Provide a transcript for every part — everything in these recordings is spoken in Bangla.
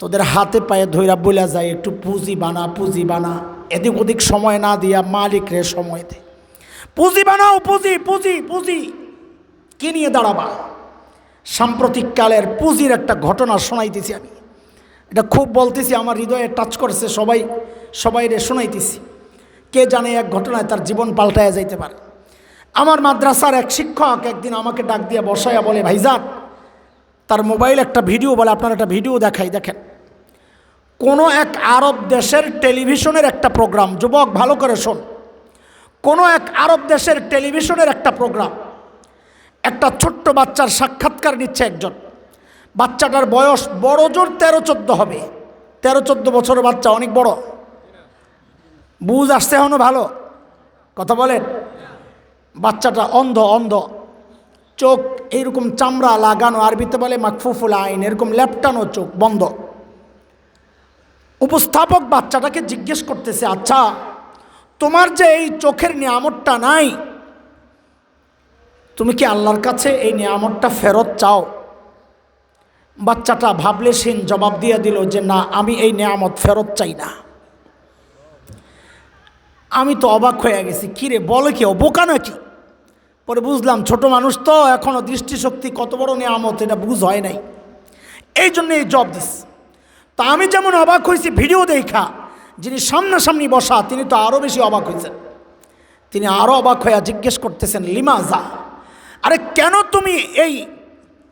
তোদের হাতে পায়ে ধৈরা বইলা যায়, একটু পুঁজি বানা পুঁজি বানা। এদিক ওদিক সময় না দিয়া মালিক রে সময় দে। পুঁজি বানাও, পুঁজি পুঁজি পুঁজি। কি নিয়ে দাঁড়াবা? সাম্প্রতিককালের পুঁজির একটা ঘটনা শোনাইতেছি আমি। এটা খুব বলতেছি, আমার হৃদয়ে টাচ করছে সবাই সবাই রে শোনাইতেছি। কে জানে এক ঘটনায় তার জীবন পাল্টায়া যাইতে পারে। আমার মাদ্রাসার এক শিক্ষক একদিন আমাকে ডাক দিয়ে বসায়া বলে, ভাইজান তার মোবাইল একটা ভিডিও বলে, আপনার একটা ভিডিও দেখাই, দেখেন। কোনো এক আরব দেশের টেলিভিশনের একটা প্রোগ্রাম, যুবক ভালো করে শোন। কোনো এক আরব দেশের টেলিভিশনের একটা প্রোগ্রাম, একটা ছোট্ট বাচ্চার সাক্ষাৎকার নিচ্ছে একজন। বাচ্চাটার বয়স বড় জোর তেরো চোদ্দ হবে। তেরো চোদ্দ বছরের বাচ্চা, অনেক বড়। বুঝ আসছে এখনও ভালো? কথা বলেন? বাচ্চাটা অন্ধ অন্ধ। চোখ এইরকম চামড়া লাগানো আরবিতে বলে মাকফুফুল আইন, এরকম লেপটানো চোখ, বন্ধ। উপস্থাপক বাচ্চাটাকে জিজ্ঞেস করতেছে আচ্ছা তোমার যে এই চোখের নিয়ামতটা নাই, তুমি কি আল্লাহর কাছে এই নিয়ামতটা ফেরত চাও? বাচ্চাটা ভাবলে সিন জবাব দিয়ে দিল যে, না, আমি এই নিয়ামত ফেরত চাই না। আমি তো অবাক হয়ে গেছি কিরে বলে কি ও বোকা নাকি? পরে বুঝলাম ছোট মানুষ তো এখনও দৃষ্টিশক্তি কত বড় নিয়ামত, এটা বুঝ হয় নাই। এই জন্য এই জব দিস। তা আমি যেমন অবাক হয়েছি ভিডিও দেখা, যিনি সামনাসামনি বসা, তিনি তো আরও বেশি অবাক হয়েছেন। তিনি আরও অবাক হয়ে জিজ্ঞেস করতেছেন লিমাজা আরে কেন তুমি এই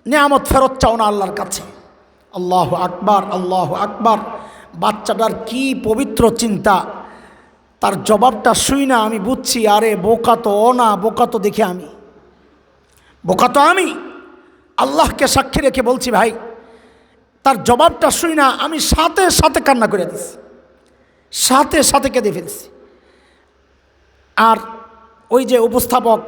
নিয়ামত ফেরত চাও না আল্লাহর কাছে? আল্লাহ আকবার আল্লাহ আকবার। বাচ্চাটার কি পবিত্র চিন্তা তার জবাবটা শুই না, আমি বুঝছি, আরে বোকা তো, ও না, বোকা তো দেখে আমি। বোকা তো আমি। আল্লাহকে সাক্ষী রেখে বলছি, ভাই, তার জবাবটা শুই না, আমি সাথে সাথে কান্না করে দিছি। সাথে সাথে কেঁদে ফেলছি। আর ওই যে উপস্থাপক,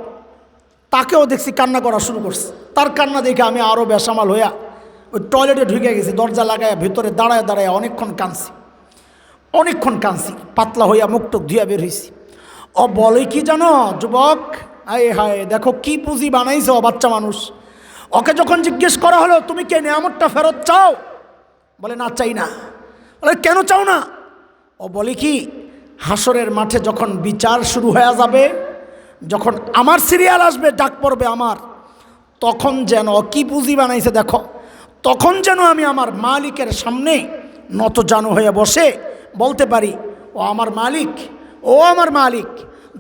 তাকেও দেখছি কান্না করা শুরু করছে। তার কান্না দেখে আমি আরও বেসামাল হইয়া ওই টয়লেটে ঢুকে গেছি, দরজা লাগায় ভিতরে দাঁড়ায় দাঁড়ায় অনেকক্ষণ কাঁদছি। অনেকক্ষণ কাঁদছি, পাতলা হইয়া মুখটুক ধুয়া বের হয়েছি ও বলে কি জানো, যুবক? আয় হায়, দেখো কি পুঁজি বানাইছে ও বাচ্চা মানুষ। ওকে যখন জিজ্ঞেস করা হলো, তুমি কে, নিয়ামতটা ফেরত চাও? বলে, না, চাই না। বলে, কেন চাও না? ও বলে কি, হাসরের মাঠে যখন বিচার শুরু হয়ে যাবে, যখন আমার সিরিয়াল আসবে, ডাক পড়বে আমার, তখন যেন কি পুঁজি বানাইছে দেখো, তখন যেন আমি আমার মালিকের সামনে নত জানু হয়ে বসে বলতে পারি, ও আমার মালিক, ও আমার মালিক,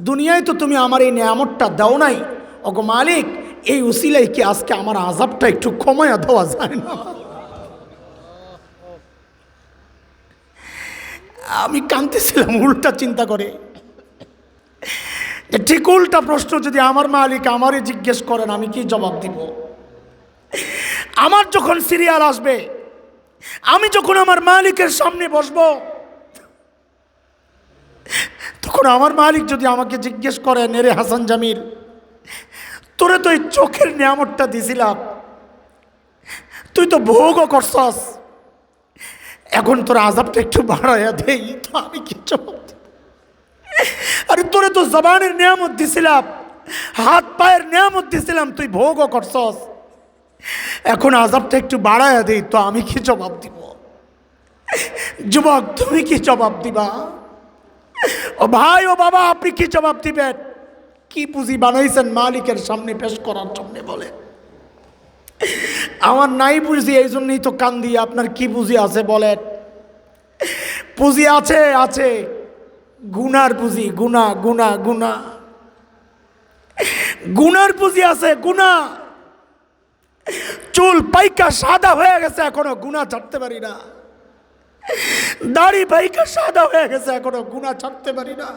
দুনিয়ায় তো তুমি আমার এই নিয়ামতটা দাও নাই। ওগো মালিক, এই উসিলাই কি আজকে আমার আজাবটা একটু কমায়া দেওয়া যায় না? আমি কাঁদতেছিলাম, উল্টা চিন্তা করে। ঠিক উল্টা প্রশ্ন, যদি আমার মালিক আমারই জিজ্ঞেস করেন, আমি কি জবাব দিব? আমার যখন সিরিয়াল আসবে, আমি যখন আমার মালিকের সামনে বসবো তখন আমার মালিক যদি আমাকে জিজ্ঞেস করেন এরে হাসান জামির তোরে তো এই চোখের নিয়ামতটা দিছিলাম। তুই তো ভোগও করছস। এখন তোর আজাবটা একটু বাড়াইয়া দেই, তো আমি কি জবাব? আরে, তোরে তো জবানের নিয়ামত দিছিলাম, হাত পায়ের নিয়ামত দিছিলাম, তুই ভোগও করছস। এখন আজাবটা একটু বাড়াইয়া দেই, তো আমি কি জবাব দিব? যুবক, তুমি কি জবাব দিবা? ও ভাই, ও বাবা, আপনি কি জবাব দিবেন? কি পুঁজি বানাইছেন মালিকের সামনে পেশ করার জন্য বলে? আমার নাই বুঝি এই জন্যই তো কান্দি, আপনার কি পুঁজি আছে বলেন? পুঁজি আছে আছে। গুনার পুঁজি গুনা গুনা গুনা। গুনার পুঁজি আছে, গুনা। চুল পাইকা সাদা হয়ে গেছে, এখনও গুনা ছাড়তে পারি না। দাড়ি পাইকা সাদা হয়ে গেছে, এখনও গুনা ছাড়তে পারি না।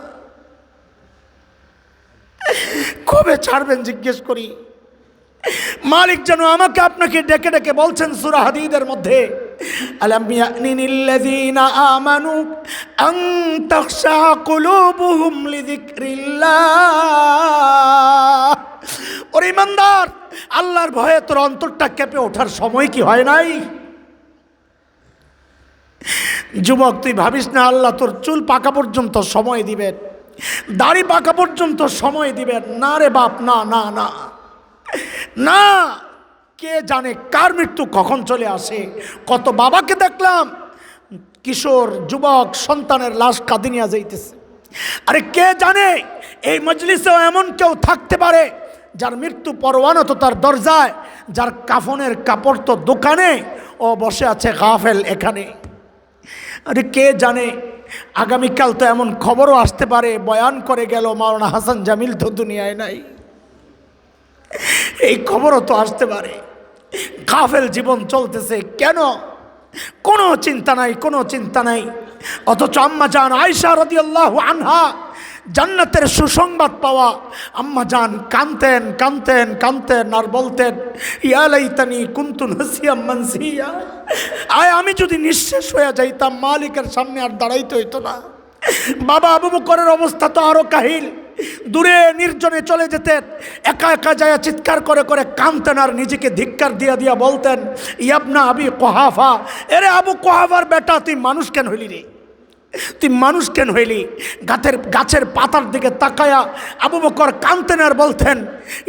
কবে ছাড়বেন জিজ্ঞেস করি? মালিক যেন আমাকে আপনাকে ডেকে ডেকে বলছেন সুরা হাদিদের মধ্যে, আলাম ইয়ানিনিল্লাযীনা আমানু আন তাখশা কুলুবুহুম লিযিকরিল্লাহ। ওরে ইমানদার, আল্লাহর ভয়ে তোর অন্তরটা কেঁপে ওঠার সময় কি হয় নাই? যুবক, তুই ভাবিস না আল্লাহ তোর চুল পাকা পর্যন্ত সময় দিবেন। দাড়ি পাকা পর্যন্ত সময় দিবেন। না রে বাপ, না না না। না, কে জানে কার মৃত্যু কখন চলে আসে। কত বাবাকে দেখলাম, কিশোর, যুবক, সন্তানের লাশ কাঁদি নিয়ে যাইতেছে। আরে কে জানে, এই মজলিসেও এমন কেউ থাকতে পারে, যার মৃত্যু পরোয়ানা তো তার দরজায়, যার কাফনের কাপড় তো দোকানে, ও বসে আছে গাফেল এখানে। আরে কে জানে? আগামীকাল তো এমন খবরও আসতে পারে, বয়ান করে গেল মাওলানা হাসান জামিল তো দুনিয়ায় নাই। এই খবরও তো আসতে পারে। কাফেল জীবন চলতেছে কেন? কোনো চিন্তা নাই, কোনো চিন্তা নাই। অথচ আম্মা জান আয়সা রদি আনহা জান্নাতের সুসংবাদ পাওয়া। আম্মা জান কানতেন কানতেন কানতেন আর বলতেন ইয়ালাইতানি কুন্তুন হাসিয়াম মানসিয়া। আয়, আমি যদি নিঃশেষ হয়ে যাইতাম, মালিকের সামনে আর দাঁড়াইতে হইতো না। বাবা আবু বকরের অবস্থা তো আরও কাহিল। দূরে নির্জনে চলে যেতেন, একা একা যায় চিৎকার করে করে কানতেন আর নিজেকে ধিক্কার দিয়া দিয়া বলতেন, ইয়াবনা আবি কোহাফা। এরে আবু কোহাফার বেটা, তুই মানুষ কেন হইলি রে? তুই মানুষ কেন হইলি? গাছের গাছের পাতার দিকে তাকায়া আবু বকর কানতেন আর বলতেন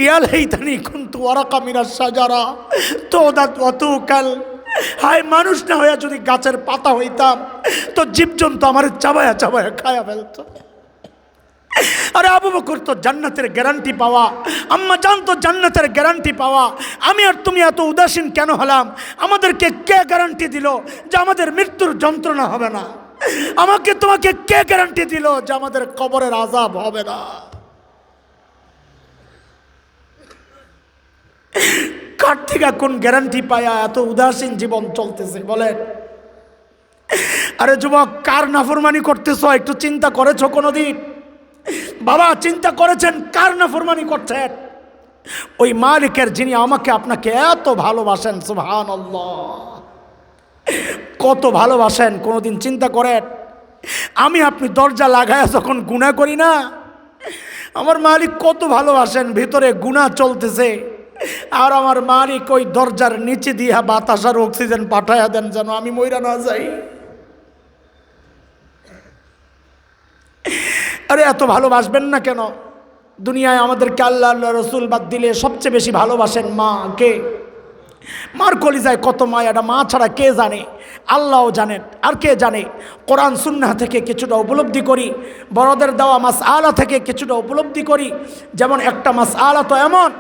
ইয়াল হেইতানি কিন্তু ওরাকা মিরা সাজারা তো দাঁত অত কাল। হায় মানুষ না হইয়া যদি গাছের পাতা হইতাম, তো জীবজন্তু আমার চাবায়া চাবায়া খায়া ফেলতো। আরে আবু বকর তো জান্নাতের গ্যারান্টি পাওয়া, আম্মা জান তো জান্নাতের গ্যারান্টি পাওয়া। আমি আর তুমি এত উদাসীন কেন হলাম? আমাদেরকে কে গ্যারান্টি দিল যে আমাদের মৃত্যুর যন্ত্রণা হবে না? আমাকে তোমাকে কে গ্যারান্টি দিল যে আমাদের কবরের আজাব হবে না? কার থেকে কোন গ্যারান্টি পায়া এত উদাসীন জীবন চলতেছে, বলেন? আরে যুবক, কার নাফরমানি করতেছ? একটু চিন্তা করেছ কোনোদিন? বাবা, চিন্তা করেছেন কার নাফরমানি করছেন? ওই মালিকের যিনি আমাকে আপনাকে এত ভালোবাসেন সুহান কত ভালোবাসেন, কোনোদিন চিন্তা করেন, আমি আপনি দরজা লাগায় যখন গুণা করি না, আমার মালিক কত ভালোবাসেন, ভিতরে গুণা চলতেছে, আর আমার মালিক ওই দরজার নিচে দিয়া বাতাস আর অক্সিজেন পাঠাইয়া দেন যেন আমি মইরা না যাই। আরে এত ভালোবাসবেন না কেন? দুনিয়ায় আমাদেরকে আল্লাহ আল্লাহ, রসুল বাদ দিলে সবচেয়ে বেশি ভালোবাসেন মা, কে? মার কলিজায় কত মা এটা মা ছাড়া কে জানে? আল্লাহও জানেন আর কে জানে? কোরআন সুন্না থেকে কিছুটা উপলব্ধি করি, বড়দের দেওয়া মাস আলা থেকে কিছুটা উপলব্ধি করি। যেমন একটা মাস আলা তো এমন,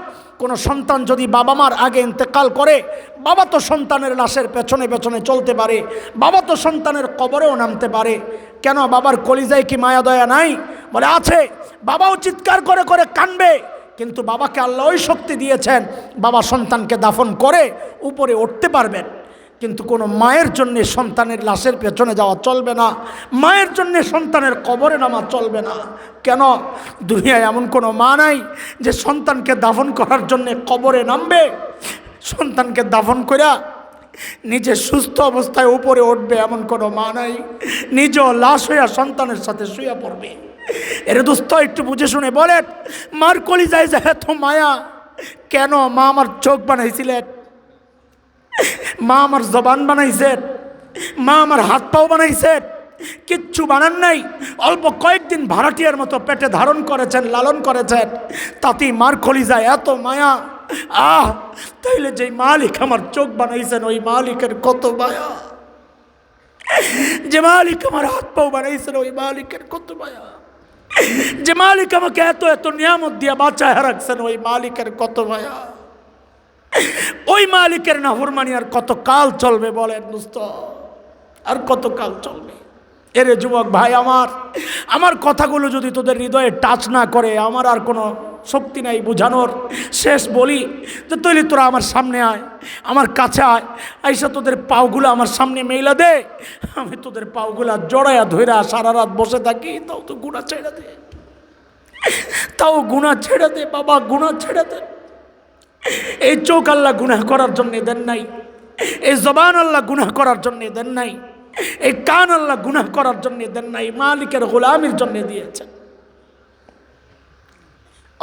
কোনো সন্তান যদি বাবা মার আগে ইন্তেকাল করে, বাবা তো সন্তানের লাশের পেছনে পেছনে চলতে পারে, বাবা তো সন্তানের কবরেও নামতে পারে। কেন? বাবার কলিজায় কি মায়া দয়া নাই? বলে, আছে। বাবাও চিৎকার করে করে কানবে। কিন্তু বাবাকে আল্লাহ ওই শক্তি দিয়েছেন, বাবা সন্তানকে দাফন করে উপরে উঠতে পারবেন। কিন্তু কোনো মায়ের জন্যে সন্তানের লাশের পেছনে যাওয়া চলবে না, মায়ের জন্যে সন্তানের কবরে নামা চলবে না। কেন? দুনিয়ায় এমন কোনো মা নাই যে সন্তানকে দাফন করার জন্যে কবরে নামবে, সন্তানকে দাফন করা নিজে সুস্থ অবস্থায় উপরে উঠবে এমন কোনো মা নাই নিজ লাশ হইয়া সন্তানের সাথে শুয়ে পড়বে। এর দোস্ত, একটু বুঝে শুনে বলেন মার কলি যায় যে, এত মায়া। কেন মা আমার চোখ বানাইছিলেন? মা আমার জবান বানাইছেন? মা আমার হাত পাও বানাইছেন? কিচ্ছু বানান নাই। অল্প কয়েকদিন ভাড়াটিয়ার মতো পেটে ধারণ করেছেন, লালন করেছেন। তাতেই মার যায়, এত মায়া। আহ, তাইলে যে মালিক আমার চোখ বানাইছেন, ওই মালিকের কত মায়া। যে মালিক আমার হাত পাও বানাইছেন, ওই মালিকের কত মায়া। যে মালিক আমাকে এত এত নিয়ামত দিয়া বাঁচায় রাখছেন, ওই মালিকের কত ভয়া ওই মালিকের নাফরমানি আর কত কাল চলবে বলেন দোস্ত। আর কত কাল চলবে। এরে যুবক ভাই আমার আমার কথাগুলো যদি তোদের হৃদয়ে টাচ না করে, আমার আর কোনো শক্তি নাই বোঝানোর। শেষ বলি যে তৈরি তোরা আমার সামনে আয়, আমার কাছে আয়। আইসা তোদের পাওগুলো আমার সামনে মেইলা দে। আমি তোদের পাওগুলা জড়াইয়া ধইরা সারা রাত বসে থাকি। তাও তো গুণা ছেড়ে দে। তাও গুণা ছেড়ে দে, বাবা গুণা ছেড়ে দে। এই চোখ আল্লাহ গুনাহ করার জন্য দেন নাই। এই জবান আল্লাহ গুনাহ করার জন্য দেন নাই। এই কান আল্লাহ গুনাহ করার জন্য দেন নাই। মালিকের গোলামির জন্য দিয়েছেন।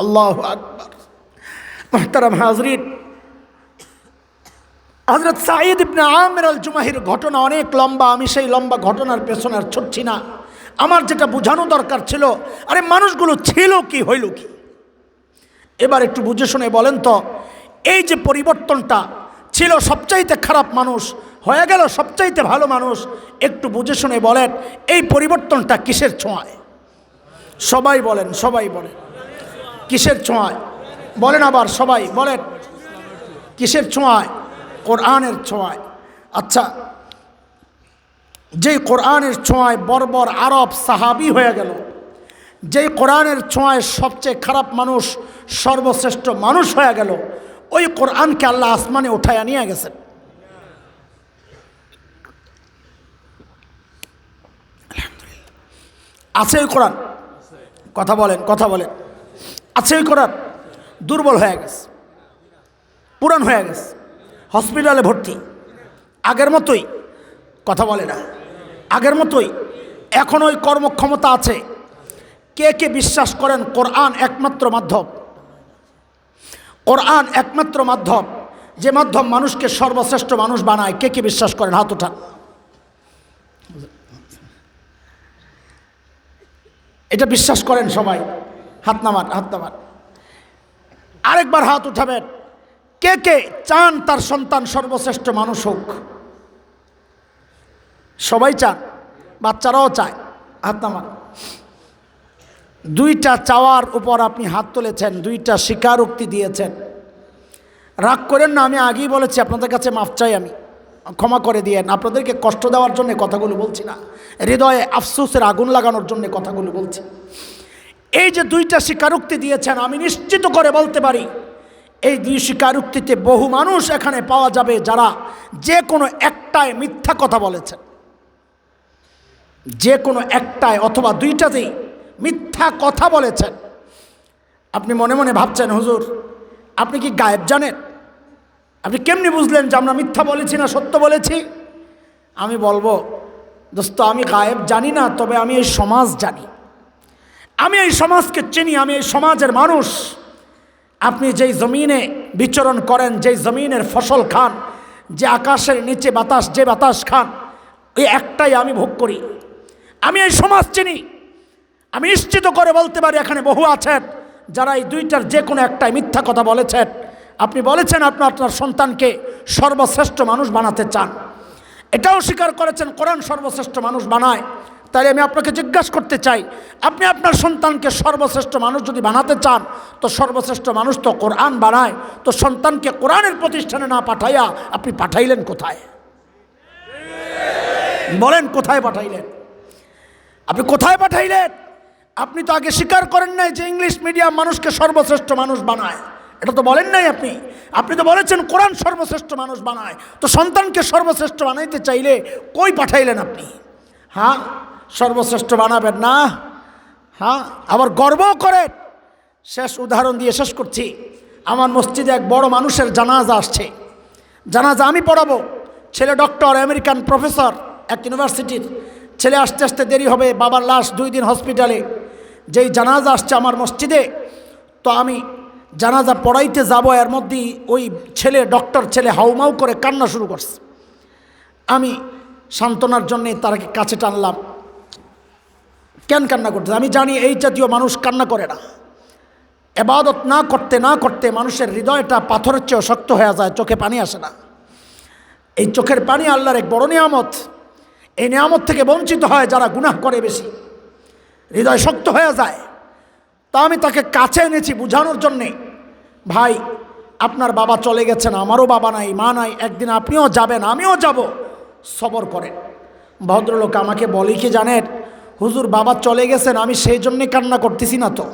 আল্লাহ আকবর। মোহতারাম হাজরিন হজরত সাঈদ ইবনে আমের আল জুমাহির ঘটনা অনেক লম্বা, আমি সেই লম্বা ঘটনার পেছনে আর ছুটছি না। আমার যেটা বোঝানো দরকার ছিল, আরে মানুষগুলো ছিল কি, হইল কি? এবার একটু বুঝে শুনে বলেন তো, এই যে পরিবর্তনটা ছিল সবচাইতে খারাপ মানুষ, হয়ে গেল সবচাইতে ভালো মানুষ, একটু বুঝে শুনে বলেন, এই পরিবর্তনটা কিসের ছোঁয়ায়? সবাই বলেন সবাই বলেন। কিসের ছোঁয়ায়? বলেন আবার সবাই, বলেন। কিসের ছোঁয়ায়? কোরআনের ছোঁয়ায়। আচ্ছা যেই কোরআনের ছোঁয়ায় বর্বর আরব সাহাবি হয়ে গেল, যেই কোরআনের ছোঁয়ায় সবচেয়ে খারাপ মানুষ, সর্বশ্রেষ্ঠ মানুষ হয়ে গেল, ওই কোরআনকে আল্লাহ আসমানে উঠাইয়া নিয়ে গেছেন। আছে ওই কোরআন? কথা বলেন কথা বলেন। আছে কোরআন দুর্বল হয়ে গেছে পুরান হয়ে গেছে, হসপিটালে ভর্তি। আগের মতোই কথা বলে না। আগের মতোই এখন ওই কর্মক্ষমতা আছে। কে কে বিশ্বাস করেন কোরআন একমাত্র মাধ্যম? কোরআন একমাত্র মাধ্যম, যে মাধ্যম মানুষকে সর্বশ্রেষ্ঠ মানুষ বানায়। কে কে বিশ্বাস করেন? হাত উঠান। এটা বিশ্বাস করেন সবাই। হাত নামান হাত নামান আরেকবার হাত উঠাবেন। কে কে চান তার সন্তান সর্বশ্রেষ্ঠ মানুষ হোক? সবাই চান, বাচ্চারাও চায়। হাত নামান দুইটা চাওয়ার উপর আপনি হাত তুলেছেন, দুইটা স্বীকারোক্তি দিয়েছেন। রাগ করেন না, আমি আগেই বলেছি, আপনাদের কাছে মাফ চাই আমি। ক্ষমা করে দিয়েন। আপনাদেরকে কষ্ট দেওয়ার জন্য কথাগুলো বলছি না। হৃদয়ে আফসোসের আগুন লাগানোর জন্য কথাগুলো বলছি। এই যে দুইটা স্বীকারোক্তি দিয়েছেন, আমি নিশ্চিত করে বলতে পারি, এই দুই স্বীকারোক্তিতে বহু মানুষ এখানে পাওয়া যাবে যারা যে কোনো একটায় মিথ্যা কথা বলেছেন। যে কোনো একটায় অথবা দুইটাতেই মিথ্যা কথা বলেছেন। আপনি মনে মনে ভাবছেন, হুজুর, আপনি কি গায়েব জানেন? আপনি কেমনি বুঝলেন যে আমরা মিথ্যা বলেছি না সত্য বলেছি? আমি বলব, দোস্ত, আমি গায়েব জানি না, তবে আমি এই সমাজ জানি। আমি এই সমাজকে চিনি, আমি এই সমাজের মানুষ। আপনি যেই জমিনে বিচরণ করেন, যেই জমিনের ফসল খান, যে আকাশের নিচে বাতাস, যে বাতাস খান, ওই একটাই আমি ভোগ করি। আমি এই সমাজ চিনি। আমি নিশ্চিত করে বলতে পারি, এখানে বহু আছেন যারা এই দুইটার যে কোনো একটাই মিথ্যা কথা বলেছেন। আপনি বলেছেন আপনি আপনার সন্তানকে সর্বশ্রেষ্ঠ মানুষ বানাতে চান। এটাও স্বীকার করেছেন, কোরআন সর্বশ্রেষ্ঠ মানুষ বানায়। তাই আমি আপনাকে জিজ্ঞাসা করতে চাই, আপনি আপনার সন্তানকে সর্বশ্রেষ্ঠ মানুষ যদি বানাতে চান, তো সর্বশ্রেষ্ঠ মানুষ তো কোরআন বানায়, তো সন্তানকে কোরআনের প্রতিষ্ঠানে না পাঠাইয়া আপনি পাঠাইলেন কোথায়? বলেন কোথায় পাঠাইলেন? আপনি কোথায় পাঠাইলেন? আপনি তো আগে স্বীকার করেন নাই যে ইংলিশ মিডিয়াম মানুষকে সর্বশ্রেষ্ঠ মানুষ বানায়। এটা তো বলেন নাই আপনি। আপনি তো বলেছেন কোরআন সর্বশ্রেষ্ঠ মানুষ বানায়। তো সন্তানকে সর্বশ্রেষ্ঠ বানাইতে চাইলে কই পাঠাইলেন আপনি? হ্যাঁ? সর্বশ্রেষ্ঠ বানাবেন না। হ্যাঁ আবার গর্বও করেন শেষ উদাহরণ দিয়ে শেষ করছি। আমার মসজিদে এক বড় মানুষের জানাজা আসছে। জানাজা আমি পড়াবো। ছেলে ডক্টর, আমেরিকান প্রফেসর, এক ইউনিভার্সিটির। ছেলে আসতে আসতে দেরি হবে, বাবার লাশ দুই দিন হসপিটালে। যেই জানাজা আসছে আমার মসজিদে, তো আমি জানাজা পড়াইতে যাব, এর মধ্যেই ওই ছেলে, ডক্টর ছেলে হাউমাউ করে কান্না শুরু করছে। আমি সান্ত্বনার জন্যে তারাকে কাছে টানলাম। কেন কান্না করতে আমি জানি এই জাতীয় মানুষ কান্না করে না। এবাদত না করতে না করতে মানুষের হৃদয়টা পাথরের চেয়েও শক্ত হয়ে যায়, চোখে পানি আসে না। এই চোখের পানি আল্লাহর এক বড় নিয়ামত। এই নিয়ামত থেকে বঞ্চিত হয় যারা গুনাহ করে বেশি। হৃদয় শক্ত হয়ে যায়। তা আমি তাকে কাছে এনেছি বুঝানোর জন্যে। ভাই, আপনার বাবা চলে গেছেন, আমারও বাবা নাই, মা নাই, একদিন আপনিও যাবেন, আমিও যাব। সবর করেন। ভদ্রলোক আমাকে বলে কি জানেন? হুজুর, বাবা চলে গেছেন, আমি সেই জন্যে কান্না করতেছি না তো।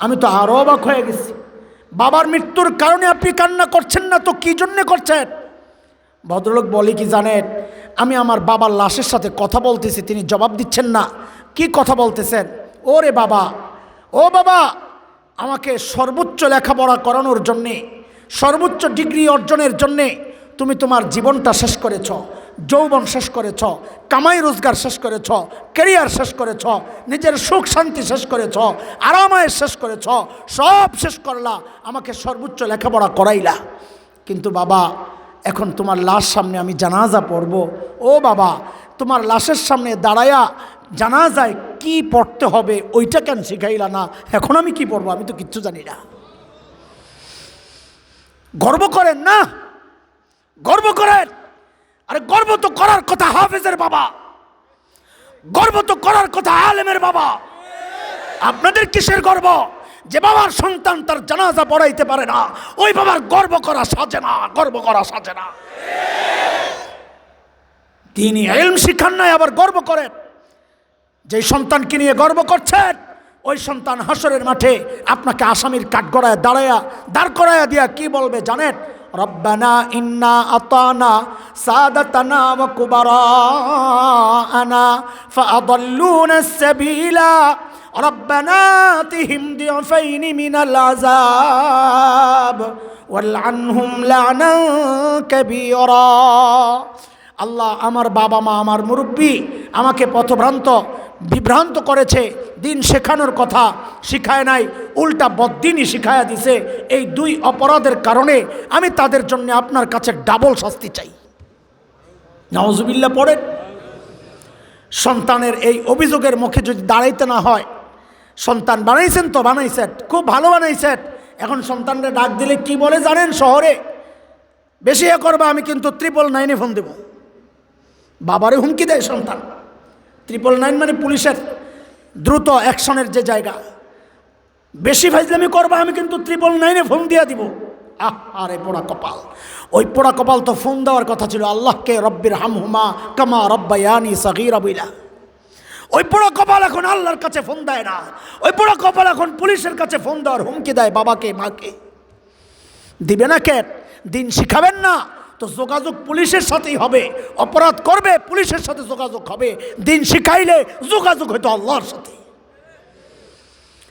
আমি তো আরও অবাক হয়ে গেছি। বাবার মৃত্যুর কারণে আপনি কান্না করছেন না তো কী জন্যে করছেন? ভদ্রলোক বলে কি জানেন, আমি আমার বাবার লাশের সাথে কথা বলতেছি, তিনি জবাব দিচ্ছেন না। কি কথা বলতেছেন? ওরে বাবা, ও বাবা, আমাকে সর্বোচ্চ লেখাপড়া করানোর জন্যে, সর্বোচ্চ ডিগ্রি অর্জনের জন্যে তুমি তোমার জীবনটা শেষ করেছ। যৌবন শেষ করেছ, কামাই রোজগার শেষ করেছ ক্যারিয়ার শেষ করেছ, নিজের সুখ শান্তি শেষ করেছ, আরামায় শেষ করেছ, সব শেষ করলা, আমাকে সর্বোচ্চ লেখাপড়া করাইলা। কিন্তু বাবা, এখন তোমার লাশ সামনে আমি জানাজা পড়ব। ও বাবা, তোমার লাশের সামনে দাঁড়ায়া জানাজায় কি পড়তে হবে ওইটা কেন শিখাইলা না? এখন আমি কি পড়ব আমি তো কিচ্ছু জানি না। গর্ব করেন না? গর্ব করেন? আরে গর্ব তো করার কথা, হাফেজের বাবা। গর্ব তো করার কথা, আলেমের বাবা। আপনাদের কিসের গর্ব? যে বাবার সন্তান তার জানাজা পড়াইতে পারে না, ওই বাবার গর্ব করা সাজে না, গর্ব করা সাজে না। তিনি এলম শিখান নাই, আবার গর্ব করেন। যে সন্তানকে নিয়ে গর্ব করছেন, ওই সন্তান হাসরের মাঠে আপনাকে আসামির কাঠগড়ায় দাঁড়ায়া, দাঁড় করায়া দিয়া কি বলবে জানেন? রব্বানা ইন্না আতানা সাদাতানা ওয়া কুবারানা ফাআদাল্লুনা সাবিলা ربنا آتهم ضعفين من العذاب والعنهم لعنا كبيرا আল্লাহ আমার বাবা মা আমার মুরব্বী আমাকে পথভ্রান্ত বিভ্রান্ত করেছে, দিন শেখানোর কথা শিখায় নাই, উল্টা বদ্দিনই শিখায়া দিছে, এই দুই অপরাধের কারণে আমি তাদের জন্য আপনার কাছে ডাবল শাস্তি চাই। নওয়াজুবিল্লা পড়েন। সন্তানের এই অভিযোগের মুখে যদি দাঁড়াইতে না হয়, সন্তান বানাইছেন তো বানাইছেন, খুব ভালো বানাইছেন, এখন সন্তানরা ডাক দিলে কি বলে জানেন শহরে? বেশি এ করবে, আমি কিন্তু ত্রিপল নাইনে ফোন দেব। বাবারে হুমকি দেয় সন্তান। ত্রিপল নাইন মানে পুলিশের দ্রুত অ্যাকশনের যে জায়গা। বেশি ফাইজলামি করবা আমি কিন্তু ত্রিপল নাইনে ফোন দিয়ে দিব। আহ আরে পোড়া কপাল। ওই পোড়া কপাল তো ফোন দেওয়ার কথা ছিল। আল্লাহকে রব্বির হামহুমা কামা রব্বায়ানি সাগিরা বইলা। ওই পোড়া কপাল এখন আল্লাহর কাছে ফোন দেয় না। ওই পোড়া কপাল এখন পুলিশের কাছে ফোন দেওয়ার হুমকি দেয় বাবাকে, মাকে। দিবে না কেন দিন শিখাবেন না। তো যোগাযোগ পুলিশের সাথেই হবে। অপরাধ করবে, পুলিশের সাথে যোগাযোগ হবে। দিন শিখাইলে যোগাযোগ হয়তো আল্লাহর সাথে।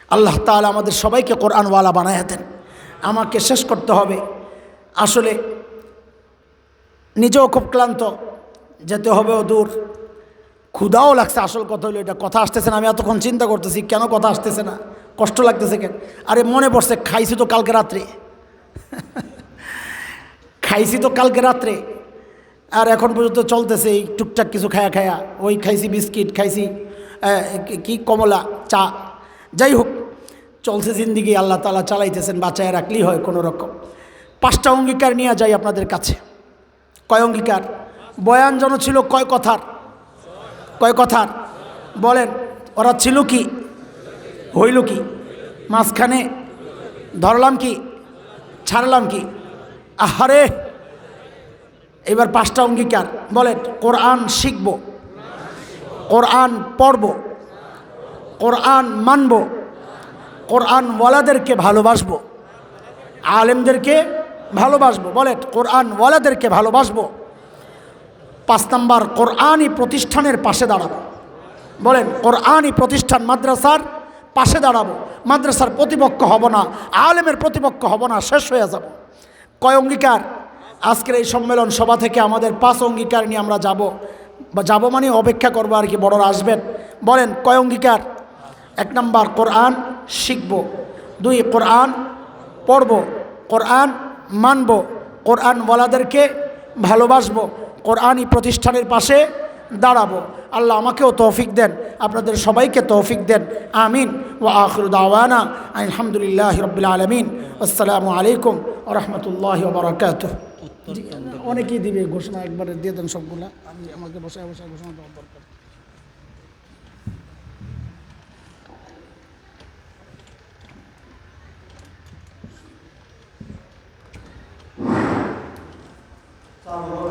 আল্লাহ তাআলা আমাদের সবাইকে কোরআনওয়ালা বানায় দেন। আমাকে শেষ করতে হবে। আসলে নিজেও খুব ক্লান্ত, যেতে হবেও দূর। ক্ষুধাও লাগছে, আসল কথা হলো এটা। কথা আসতেছে না, আমি এতক্ষণ চিন্তা করতেছি, কেন কথা আসতেছে না? কষ্ট লাগতেছে কেন? আরে মনে পড়ছে, খাইছি তো কালকে রাত্রে। খাইছি তো কালকে রাত্রে। আর এখন পর্যন্ত চলতেছে এই টুকটাক কিছু খায়া খায়া। ওই খাইছি বিস্কিট, খাইছি কি- কমলা, চা। যাই হোক, চলছে জিন্দিগি, আল্লাহ তালা চালাইতেছেন, বাঁচায় রাখলেই হয় কোনো রকম। পাঁচটা অঙ্গীকার নিয়ে যাই আপনাদের কাছে। কয় অঙ্গীকার? বয়ান যেন ছিল কয় কথার? কয় কথার? বলেন, ওরা ছিল কি? হইল কি? মাঝখানে ধরলাম কি? ছাড়লাম কি? আহারে, এবার পাঁচটা অঙ্গীকার। বলেন, কোরআন শিখব, কোরআন পড়ব, কোরআন মানব, কোরআন ওয়ালাদেরকে ভালোবাসবো, আলেমদেরকে ভালোবাসবো। বলেন, কোরআন ওয়ালাদেরকে ভালোবাসবো, পাঁচ নাম্বার, কোরআনই প্রতিষ্ঠানের পাশে দাঁড়াবো। বলেন, কোরআনই প্রতিষ্ঠান মাদ্রাসার পাশে দাঁড়াবো। মাদ্রাসার প্রতিপক্ষ হব না, আলেমের প্রতিপক্ষ হব না, শেষ হয়ে যাব। কয় অঙ্গীকার? আজকের এই সম্মেলন সভা থেকে আমাদের পাঁচ অঙ্গীকার নিয়ে আমরা যাব। বা যাব মানে অপেক্ষা করব আর কি, বড়রা আসবেন। বলেন, কয় অঙ্গীকার? এক নম্বর, কোরআন শিখব। দুই, কোরআন পড়ব। কোরআন মানব। কোরআন ওয়ালাদেরকে ভালোবাসবো। কোরআনই প্রতিষ্ঠানের পাশে দাঁড়াবো। আল্লাহ আমাকেও তৌফিক দেন আপনাদের সবাইকে তৌফিক দেন। আমিন। ও আখরু দাওয়ানা আলহামদুলিল্লাহ রবিল আলমিন। আসসালামু আলাইকুম ও রহমতুল্লাহ বরাকাত অনেকেই দিবে ঘোষণা একবারে দিয়ে দেন সবগুলা। আমি আমাকে বসায় বসায় ঘোষণা দেওয়ার দরকার। Salve,